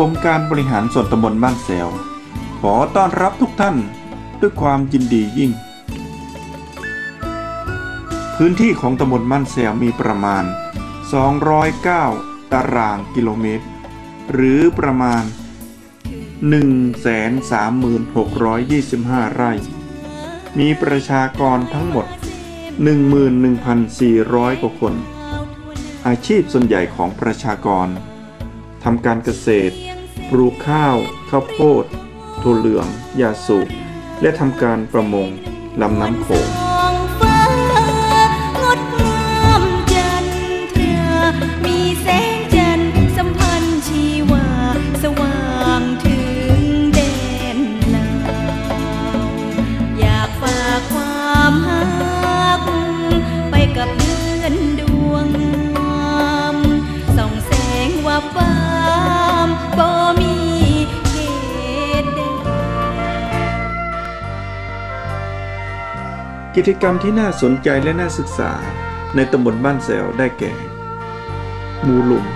องค์การบริหารส่วนตำบลบ้านแซวขอต้อนรับทุกท่านด้วยความยินดียิ่ง พื้นที่ของตำบลบ้านแซวมีประมาณ 209 ตารางกิโลเมตร หรือประมาณ 136,25 ไร่ มีประชากรทั้งหมด 11,400 กว่าคน อาชีพส่วนใหญ่ของประชากร ทำการเกษตร ปลูกข้าว ข้าวโพดถั่วเหลือง ยาสูบ และทำการประมงลำน้ำโขง กิจกรรมที่น่าสนใจและน่าศึกษาในตำบลบ้านแซวได้แก่ หมูหลุม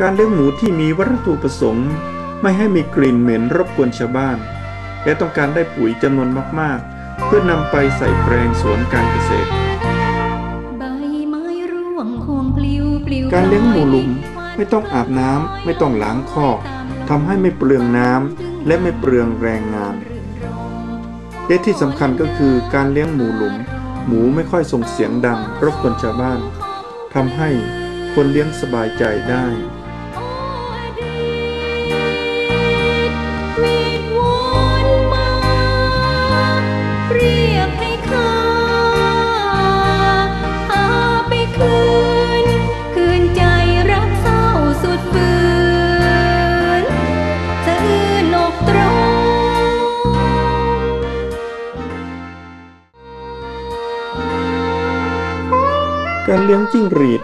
การเลี้ยงหมูที่มีวัตถุประสงค์ ไม่ให้มีกลิ่นเหม็นรบกวนชาวบ้าน และต้องการได้ปุ๋ยจำนวนมากๆ เพื่อนำไปใส่แปลงสวนการเกษตรใบไม้ร่วงควงปลิวปลิวการเลี้ยงหมูหลุมไม่ต้องอาบน้ำไม่ต้องล้างคอกทำให้ไม่เปลืองน้ำและไม่เปลืองแรงงาน และที่สำคัญก็คือการเลี้ยงหมูหลุม หมูไม่ค่อยส่งเสียงดังรบกวนชาวบ้านทำให้คนเลี้ยงสบายใจได้ เลี้ยงจิ้งหรีด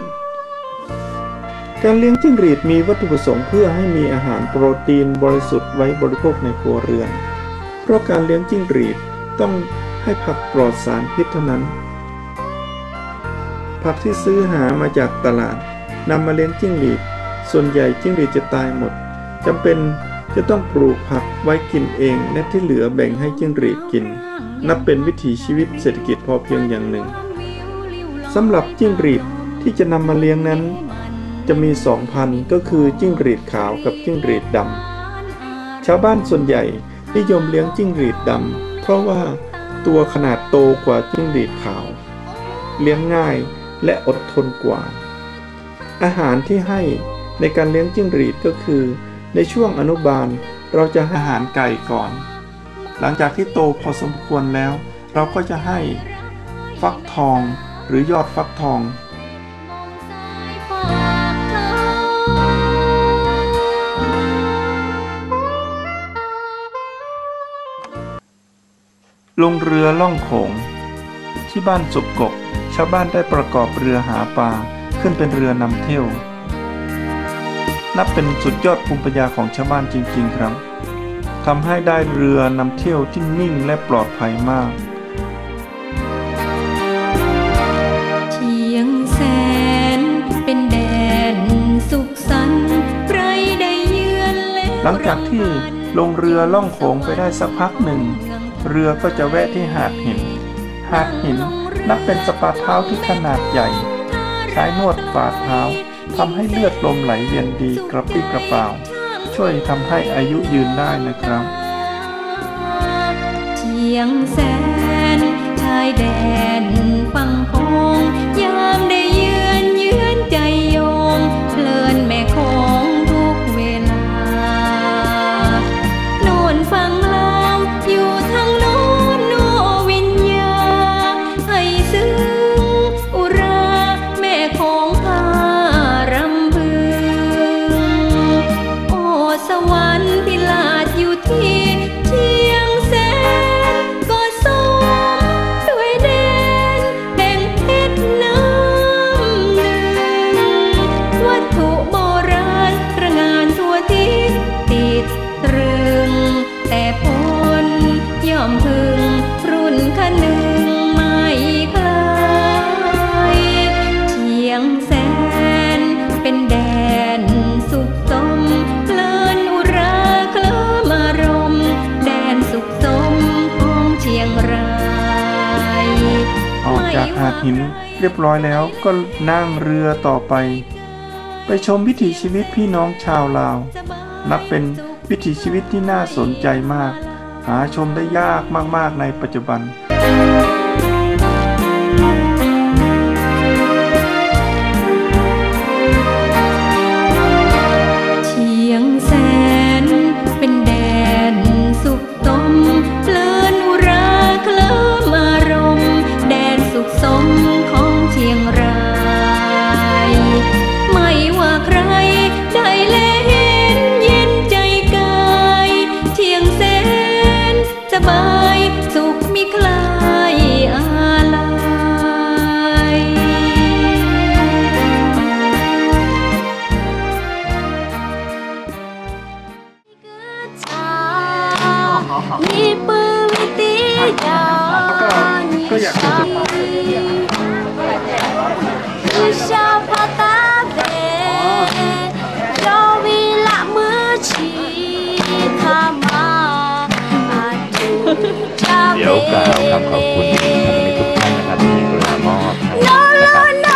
การเลี้ยงจิ้งหรีดมีวัตถุประสงค์เพื่อให้มีอาหารโปรตีนบริสุทธิ์ไว้บริโภคในครัวเรือน เพราะการเลี้ยงจิ้งหรีดต้องให้ผักปลอดสารพิษเท่านั้น ผักที่ซื้อหามาจากตลาดนำมาเลี้ยงจิ้งหรีด ส่วนใหญ่จิ้งหรีดจะตายหมดจำเป็นจะต้องปลูกผักไว้กินเองและที่เหลือแบ่งให้จิ้งหรีดกิน นับเป็นวิถีชีวิตเศรษฐกิจพอเพียงอย่างหนึ่ง สำหรับจิ้งหรีดที่จะนำมาเลี้ยงนั้น จะมีสองพันธุ์ก็คือจิ้งหรีดขาวกับจิ้งหรีดดำชาวบ้านส่วนใหญ่นิยมเลี้ยงจิ้งหรีดดำเพราะว่าตัวขนาดโตกว่าจิ้งหรีดขาว เลี้ยงง่ายและอดทนกว่า อาหารที่ให้ในการเลี้ยงจิ้งหรีดก็คือ ในช่วงอนุบาลเราจะอาหารไก่ก่อน หลังจากที่โตพอสมควรแล้ว เราก็จะให้ ฟักทอง หรือยอดฟักทอง ลงเรือล่องโขง ที่บ้านสุกกก ชาวบ้านได้ประกอบเรือหาปลาขึ้นเป็นเรือนำเที่ยว นับเป็นสุดยอดภูมิปัญญาของชาวบ้านจริง ๆ ครับทำให้ได้เรือนำเที่ยวที่นิ่งและปลอดภัยมาก หลังจากที่ลงเรือล่องโขงไปได้สักพักหนึ่ง เรือก็จะแวะที่หาดหิน หาดหินนับเป็นสปาเท้าที่ขนาดใหญ่ ใช้นวดฝ่าเท้าทำให้เลือดลมไหลเวียนดีกระปรี้กระเปร่าช่วยทำให้อายุยืนได้นะครับเชียงแสนชายแดนฝั่งพ หาดหินเรียบร้อยแล้วก็นั่งเรือต่อไป ไปชมวิถีชีวิตพี่น้องชาวลาว นับเป็นวิถีชีวิตที่น่าสนใจมาก หาชมได้ยากมากๆในปัจจุบัน 你不必要你伤心，只想把大悲交给那么其他嘛，加倍。Hãy subscribe cho kênh Ghiền Mì Gõ Để không bỏ lỡ những video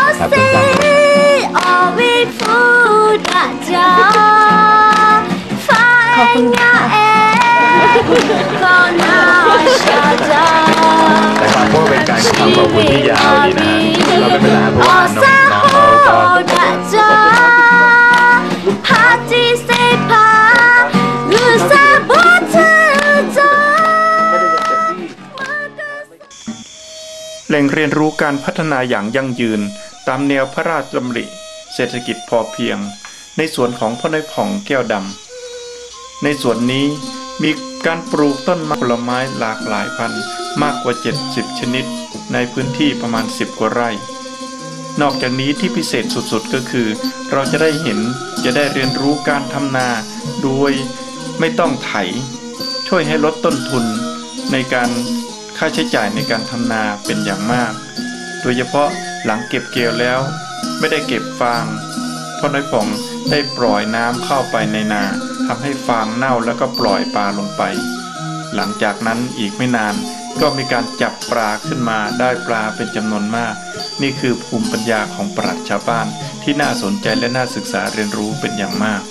hấp dẫn แต่ความพวกเป็นการทำขอบคุณที่ยาวดีนะเราเป็นเวลาเพราะว่าน้องน้องเขาก็แหล่งเรียนรู้การพัฒนาอย่างยั่งยืน ตามแนวพระราชดำริ เศรษฐกิจพอเพียง ในส่วนของพ่อในผ่องแก้วดำในส่วนนี้ มีการปลูกต้นไม้ผลไม้หลากหลายพันธุ์มากกว่า 70 ชนิด ในพื้นที่ประมาณ 10 กว่าไร่ นอกจากนี้ที่พิเศษสุดๆก็คือ เราจะได้เห็นจะได้เรียนรู้การทำนาโดยไม่ต้องไถ ช่วยให้ลดต้นทุนในการค่าใช้จ่ายในการทำนาเป็นอย่างมาก โดยเฉพาะหลังเก็บเกี่ยวแล้ว ไม่ได้เก็บฟางเพ่อน้อยผ่องได้ปล่อยน้ำเข้าไปในนา ทำให้ฟางเน่าแล้วก็ปล่อยปลาลงไป หลังจากนั้นอีกไม่นานก็มีการจับปลาขึ้นมาได้ปลาเป็นจำนวนมาก นี่คือภูมิปัญญาของปรัชญ์ชาวบ้านที่น่าสนใจและน่าศึกษาเรียนรู้เป็นอย่างมาก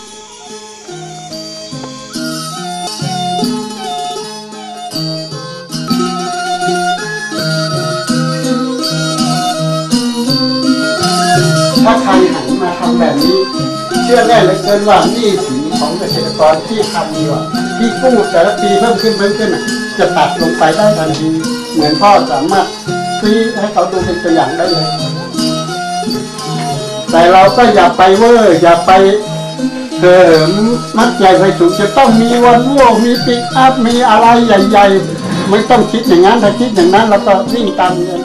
ถ้าใครหันมาทำแบบนี้ เชื่อแน่เหลยเกินว่าหนี้สินของเกษตรกรที่ทำดีว่ที่กู้แต่ละปีเพิ่มขึ้นเพิ่มขึ้น จะตัดลงไปได้ทันที เหมือนพ่อสามารถซื้อให้เขาดูเป็นตัวอย่างได้เลย แต่เราก็อย่าไปเวอร์อย่าไปเหิมมัดใหญ่ไปสูงจะต้องมีวันโว่มีปิกอัพมีอะไรใหญ่ ๆ ไม่ต้องคิดอย่างนั้นถ้าคิดอย่างนั้นเราก็วิ่งตามเงิน